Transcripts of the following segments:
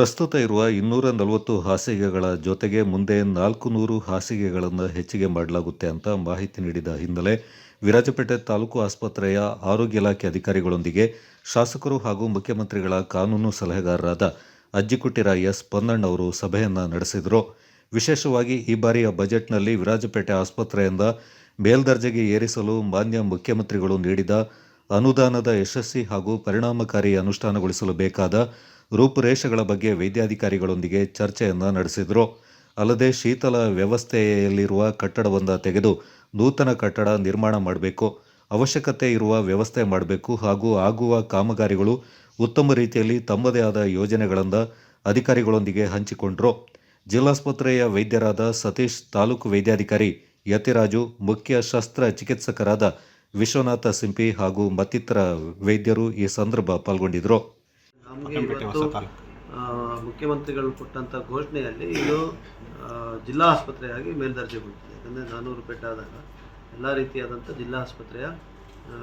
ಪ್ರಸ್ತುತ ಇರುವ ಇನ್ನೂರ ನಲವತ್ತು ಹಾಸಿಗೆಗಳ ಜೊತೆಗೆ ಮುಂದೆ ನಾಲ್ಕು ನೂರು ಹಾಸಿಗೆಗಳನ್ನು ಹೆಚ್ಚಿಗೆ ಮಾಡಲಾಗುತ್ತೆ ಅಂತ ಮಾಹಿತಿ ನೀಡಿದ ಹಿನ್ನೆಲೆ ವಿರಾಜಪೇಟೆ ತಾಲೂಕು ಆಸ್ಪತ್ರೆಯ ಆರೋಗ್ಯ ಇಲಾಖೆ ಅಧಿಕಾರಿಗಳೊಂದಿಗೆ ಶಾಸಕರು ಹಾಗೂ ಮುಖ್ಯಮಂತ್ರಿಗಳ ಕಾನೂನು ಸಲಹೆಗಾರರಾದ ಅಜ್ಜಿಕುಟ್ಟಿರ ಎಸ್ ಪೊನ್ನಣ್ಣವರು ಸಭೆಯನ್ನು ನಡೆಸಿದರು. ವಿಶೇಷವಾಗಿ ಈ ಬಾರಿಯ ಬಜೆಟ್ನಲ್ಲಿ ವಿರಾಜಪೇಟೆ ಆಸ್ಪತ್ರೆಯಿಂದ ಮೇಲ್ದರ್ಜೆಗೆ ಏರಿಸಲು ಮಾನ್ಯ ಮುಖ್ಯಮಂತ್ರಿಗಳು ನೀಡಿದ ಅನುದಾನದ ಯಶಸ್ವಿ ಹಾಗೂ ಪರಿಣಾಮಕಾರಿ ಅನುಷ್ಠಾನಗೊಳಿಸಲು ಬೇಕಾದ ರೂಪುರೇಷೆಗಳ ಬಗ್ಗೆ ವೈದ್ಯಾಧಿಕಾರಿಗಳೊಂದಿಗೆ ಚರ್ಚೆಯನ್ನು ನಡೆಸಿದರು. ಅಲ್ಲದೆ ಶೀತಲ ವ್ಯವಸ್ಥೆಯಲ್ಲಿರುವ ಕಟ್ಟಡವನ್ನು ತೆಗೆದು ನೂತನ ಕಟ್ಟಡ ನಿರ್ಮಾಣ ಮಾಡಬೇಕು. ಅವಶ್ಯಕತೆ ಇರುವ ವ್ಯವಸ್ಥೆ ಮಾಡಬೇಕು ಹಾಗೂ ಆಗುವ ಕಾಮಗಾರಿಗಳು ಉತ್ತಮ ರೀತಿಯಲ್ಲಿ ತಮ್ಮದೇ ಆದ ಯೋಜನೆಗಳನ್ನು ಅಧಿಕಾರಿಗಳೊಂದಿಗೆ ಹಂಚಿಕೊಂಡರು. ಜಿಲ್ಲಾಸ್ಪತ್ರೆಯ ವೈದ್ಯರಾದ ಸತೀಶ್, ತಾಲೂಕು ವೈದ್ಯಾಧಿಕಾರಿ ಯತಿರಾಜು, ಮುಖ್ಯ ಶಸ್ತ್ರ ಚಿಕಿತ್ಸಕರಾದ ವಿಶ್ವನಾಥ ಸಿಂಪಿ ಹಾಗೂ ಮತ್ತಿತರ ವೈದ್ಯರು ಈ ಸಂದರ್ಭ ಪಾಲ್ಗೊಂಡಿದ್ದರು ನಮಗೆ ಇವತ್ತು ಮುಖ್ಯಮಂತ್ರಿಗಳು ಕೊಟ್ಟಂಥ ಘೋಷಣೆಯಲ್ಲಿ ಇದು ಜಿಲ್ಲಾ ಆಸ್ಪತ್ರೆಯಾಗಿ ಮೇಲ್ದರ್ಜೆ ಮೇಲ್ದರ್ಜೆಗೊಳ್ತಿದೆ ಯಾಕಂದರೆ ನಾನ್ನೂರು ಬೆಡ್ ಆದಾಗ ಎಲ್ಲ ರೀತಿಯಾದಂಥ ಜಿಲ್ಲಾ ಆಸ್ಪತ್ರೆಯ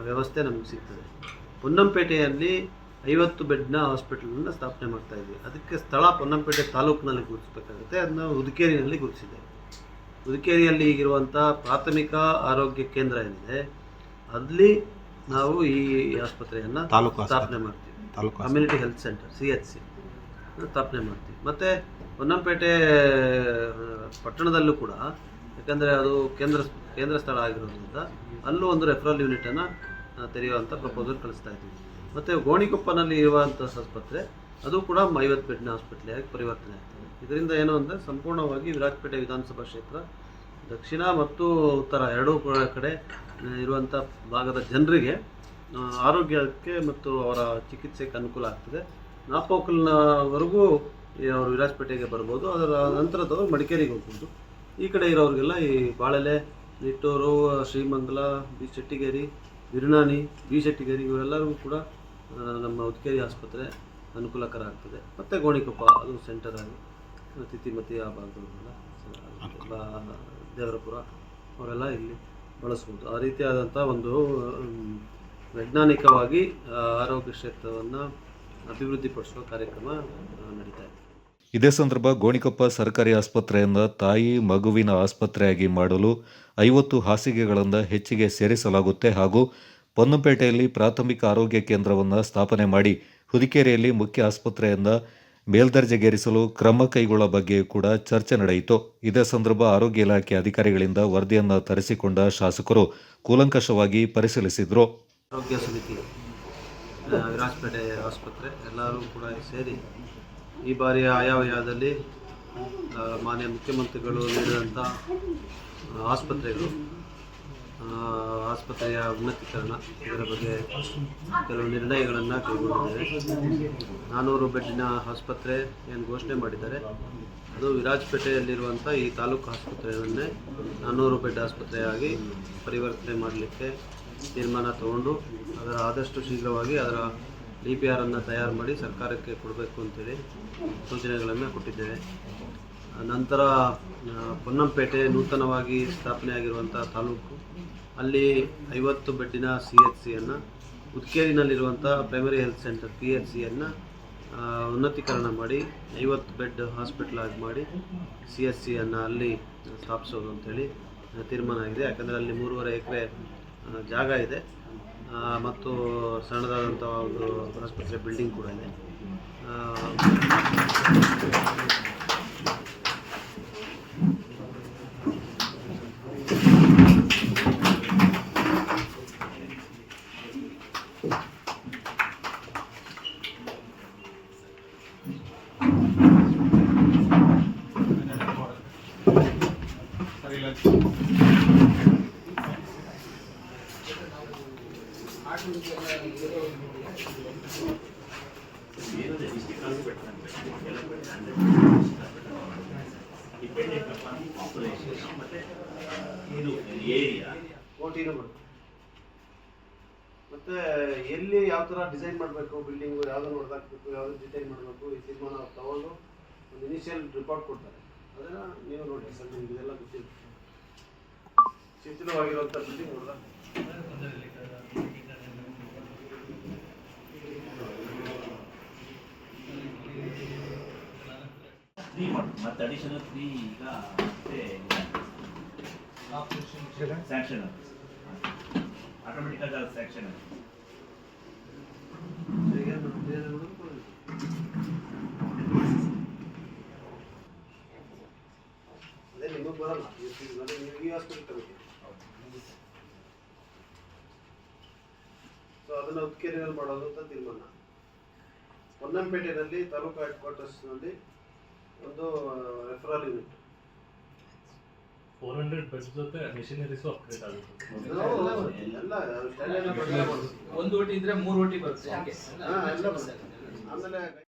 ವ್ಯವಸ್ಥೆ ನಮಗೆ ಸಿಗ್ತದೆ. ಪೊನ್ನಂಪೇಟೆಯಲ್ಲಿ ಐವತ್ತು ಬೆಡ್ನ ಹಾಸ್ಪಿಟಲನ್ನು ಸ್ಥಾಪನೆ ಮಾಡ್ತಾ ಇದ್ವಿ ಅದಕ್ಕೆ ಸ್ಥಳ ಪೊನ್ನಂಪೇಟೆ ತಾಲೂಕಿನಲ್ಲಿ ಗುರುತಿಸಬೇಕಾಗುತ್ತೆ. ಅದನ್ನ ಉದುಕೇರಿನಲ್ಲಿ ಗುರುತಿಸಿದೆ. ಉದುಕೇರಿಯಲ್ಲಿ ಈಗಿರುವಂಥ ಪ್ರಾಥಮಿಕ ಆರೋಗ್ಯ ಕೇಂದ್ರ ಏನಿದೆ ಅಲ್ಲಿ ನಾವು ಈ ಆಸ್ಪತ್ರೆಯನ್ನು ಸ್ಥಾಪನೆ ಮಾಡ್ತೀವಿ. Community health centre, C H C. ಸ್ಥಾಪನೆ ಮಾಡ್ತೀವಿ. ಮತ್ತು ಹೊನ್ನಂಪೇಟೆ ಪಟ್ಟಣದಲ್ಲೂ ಕೂಡ, ಯಾಕಂದರೆ ಅದು ಕೇಂದ್ರ ಕೇಂದ್ರ ಸ್ಥಳ ಆಗಿರೋದ್ರಿಂದ ಅಲ್ಲೂ ಒಂದು ರೆಫರಲ್ ಯೂನಿಟನ್ನು ತೆರೆಯುವಂಥ ಪ್ರಪೋಸಲ್ ಕಳಿಸ್ತಾ ಇದ್ದೀವಿ ಮತ್ತು ಗೋಣಿಕೊಪ್ಪನಲ್ಲಿ ಇರುವಂಥ ಆಸ್ಪತ್ರೆ, ಅದು ಕೂಡ ಐವತ್ತು ಬೆಡ್ನ ಆಸ್ಪತ್ರೆಯಾಗಿ ಪರಿವರ್ತನೆ ಆಗ್ತದೆ. ಇದರಿಂದ ಏನು ಅಂದರೆ ಸಂಪೂರ್ಣವಾಗಿ ವಿರಾಜಪೇಟೆ ವಿಧಾನಸಭಾ ಕ್ಷೇತ್ರ, ದಕ್ಷಿಣ ಮತ್ತು ಉತ್ತರ ಎರಡೂ ಕಡೆ ಇರುವಂಥ ಭಾಗದ ಜನರಿಗೆ ಆರೋಗ್ಯಕ್ಕೆ ಮತ್ತು ಅವರ ಚಿಕಿತ್ಸೆಗೆ ಅನುಕೂಲ ಆಗ್ತದೆ. ನಾಪೋಕಲ್ನವರೆಗೂ ಅವರು ವಿರಾಜಪೇಟೆಗೆ ಬರ್ಬೋದು. ಅದರ ನಂತರದವರು ಮಡಿಕೇರಿಗೆ ಹೋಗ್ಬೋದು. ಈ ಕಡೆ ಇರೋರಿಗೆಲ್ಲ ಈ ಬಾಳೆಲೆ, ನಿಟ್ಟೂರು ಶ್ರೀಮಂಗಲ ಬಿ ಶೆಟ್ಟಿಗೇರಿ, ಬಿರುನಾನಿ, ಬಿ ಶೆಟ್ಟಿಗೇರಿ ಇವರೆಲ್ಲರಿಗೂ ಕೂಡ ನಮ್ಮ ಉದ್ಕೇರಿ ಆಸ್ಪತ್ರೆ ಅನುಕೂಲಕರ ಆಗ್ತದೆ ಮತ್ತು ಗೋಣಿಕೊಪ್ಪ, ಅದು ಸೆಂಟರ್ ಆಗಿ ತಿತಿಮತಿ ಆ ಭಾಗದವರೆಲ್ಲ ದೇವರಪುರ ಅವರೆಲ್ಲ ಇಲ್ಲಿ ಬಳಸ್ಬೋದು. ಆ ರೀತಿಯಾದಂಥ ಒಂದು ವೈಜ್ಞಾನಿಕವಾಗಿ ಆರೋಗ್ಯ ಕ್ಷೇತ್ರವನ್ನು ಅಭಿವೃದ್ಧಿಪಡಿಸುವ ಕಾರ್ಯಕ್ರಮ ನಡೀತಾ ಇದೆ. ಇದೇ ಸಂದರ್ಭ ಗೋಣಿಕೊಪ್ಪ ಸರ್ಕಾರಿ ಆಸ್ಪತ್ರೆಯಿಂದ ತಾಯಿ ಮಗುವಿನ ಆಸ್ಪತ್ರೆಯಾಗಿ ಮಾಡಲು ಐವತ್ತು ಹಾಸಿಗೆಗಳನ್ನು ಹೆಚ್ಚಿಗೆ ಸೇರಿಸಲಾಗುತ್ತೆ ಹಾಗೂ ಪೊನ್ನಂಪೇಟೆಯಲ್ಲಿ ಪ್ರಾಥಮಿಕ ಆರೋಗ್ಯ ಕೇಂದ್ರವನ್ನು ಸ್ಥಾಪನೆ ಮಾಡಿ ಹುದಿಕೇರಿಯಲ್ಲಿ ಮುಖ್ಯ ಆಸ್ಪತ್ರೆಯಿಂದ ಮೇಲ್ದರ್ಜೆಗೇರಿಸಲು ಕ್ರಮ ಕೈಗೊಳ್ಳ ಬಗ್ಗೆ ಕೂಡ ಚರ್ಚೆ ನಡೆಯಿತು. ಇದೇ ಸಂದರ್ಭ ಆರೋಗ್ಯ ಇಲಾಖೆ ಅಧಿಕಾರಿಗಳಿಂದ ವರದಿಯನ್ನು ತರಿಸಿಕೊಂಡ ಶಾಸಕರು ಕೂಲಂಕಷವಾಗಿ ಪರಿಶೀಲಿಸಿದರು. ಆರೋಗ್ಯ ಸಮಿತಿ ವಿರಾಜಪೇಟೆ ಆಸ್ಪತ್ರೆ ಎಲ್ಲರೂ ಕೂಡ ಸೇರಿ ಈ ಬಾರಿಯ ಆಯವ್ಯಯದಲ್ಲಿ ಮಾನ್ಯ ಮುಖ್ಯಮಂತ್ರಿಗಳು ನೀಡಿದಂಥ ಆಸ್ಪತ್ರೆಗಳು ಆಸ್ಪತ್ರೆಯ ಉನ್ನತೀಕರಣ ಇದರ ಬಗ್ಗೆ ಕೆಲವು ನಿರ್ಣಯಗಳನ್ನು ಕೈಗೊಂಡಿದ್ದೇವೆ. ನಾನ್ನೂರು ಬೆಡ್ಡಿನ ಆಸ್ಪತ್ರೆ ಏನು ಘೋಷಣೆ ಮಾಡಿದ್ದಾರೆ, ಅದು ವಿರಾಜಪೇಟೆಯಲ್ಲಿರುವಂಥ ಈ ತಾಲೂಕು ಆಸ್ಪತ್ರೆಯನ್ನೇ ನಾನ್ನೂರು ಬೆಡ್ ಆಸ್ಪತ್ರೆಯಾಗಿ ಪರಿವರ್ತನೆ ಮಾಡಲಿಕ್ಕೆ ತೀರ್ಮಾನ ತಗೊಂಡು ಅದರ ಆದಷ್ಟು ಶೀಘ್ರವಾಗಿ ಅದರ ಡಿ ಪಿ ಆರನ್ನು ತಯಾರು ಮಾಡಿ ಸರ್ಕಾರಕ್ಕೆ ಕೊಡಬೇಕು ಅಂತೇಳಿ ಸೂಚನೆಗಳನ್ನು ಕೊಟ್ಟಿದ್ದೇವೆ. ನಂತರ ಪೊನ್ನಂಪೇಟೆ ನೂತನವಾಗಿ ಸ್ಥಾಪನೆಯಾಗಿರುವಂಥ ತಾಲೂಕು, ಅಲ್ಲಿ ಐವತ್ತು ಬೆಡ್ಡಿನ ಸಿ ಎಚ್ ಸಿಯನ್ನು ಉದ್ಕೇರಿನಲ್ಲಿರುವಂಥ primary health centre P H ಸಿಯನ್ನು ಉನ್ನತೀಕರಣ ಮಾಡಿ, ಐವತ್ತು ಬೆಡ್ ಹಾಸ್ಪಿಟಲ್ ಆಗಿ ಮಾಡಿ ಸಿ ಎಸ್ ಸಿಯನ್ನು ಅಲ್ಲಿ ಸ್ಥಾಪಿಸೋದು ಅಂತೇಳಿ ತೀರ್ಮಾನ ಆಗಿದೆ. ಯಾಕಂದರೆ ಅಲ್ಲಿ ಮೂರುವರೆ ಎಕರೆ ಜಾಗ ಇದೆ. ಮತ್ತು ಸಣ್ಣದಾದಂಥ ಒಂದು ಆಸ್ಪತ್ರೆ ಬಿಲ್ಡಿಂಗ್ ಕೂಡ ಇದೆ. ಮತ್ತೆ ಎಲ್ಲಿ ಯಾವ ಥರ ಡಿಸೈನ್ ಮಾಡಬೇಕು ಬಿಲ್ಡಿಂಗು ಯಾವ್ದು ನೋಡ್ದಾಕ್ಬೇಕು ಯಾವ್ದು ಡಿಸೈನ್ ಮಾಡಬೇಕು, ಈ ತೀರ್ಮಾನ ತಗೊಂಡು ಒಂದು ಇನಿಷಿಯಲ್ ರಿಪೋರ್ಟ್ ಕೊಡ್ತಾರೆ. ಅದನ್ನ ನೀವು ನೋಡಿ ಸರ್, ನಿಮ್ಗೆ ಇದೆಲ್ಲ ಗೊತ್ತಿಲ್ಲ ಶಿಥಿಲವಾಗಿರುವಂಥ ಬಿಲ್ಡಿಂಗ್ ಹೊಡೆದ ಮಾಡಿ ಮತ್ತೆ ಅಡಿಷನಲ್ ತ್ರೀ ಈಗ ಮತ್ತೆ ಸ್ಯಾಂಕ್ಷನ್ ಆಟೋಮೆಟಿಕ್ ಆಗಿ ಸ್ಯಾಂಕ್ಷನ್ ಅದೇ. ನಿಮಗೆ ಬರಲ್ಲ. ನಿಮಗೆ ಸೊ ಅದನ್ನು ಮಾಡೋದು ಅಂತ ತೀರ್ಮಾನ. ಹೊನ್ನಂಪೇಟೆಯಲ್ಲಿ ತಾಲೂಕು ಹೆಡ್ ಕ್ವಾರ್ಟರ್ಸ್ನಲ್ಲಿ ಒಂದು referral unit four hundred beds ಜೊತೆ ಮೆಷಿನರೀಸು ಅಪ್ಗ್ರೇಡ್ ಆಗುತ್ತೆ. ಎಲ್ಲ ಒಂದು ಓಟಿ ಇದ್ರೆ ಮೂರು ಓಟಿ ಬರುತ್ತೆ. ಹಂಗೆ ಹಾ, ಎಲ್ಲ ಬರುತ್ತೆ. ಆಮೇಲೆ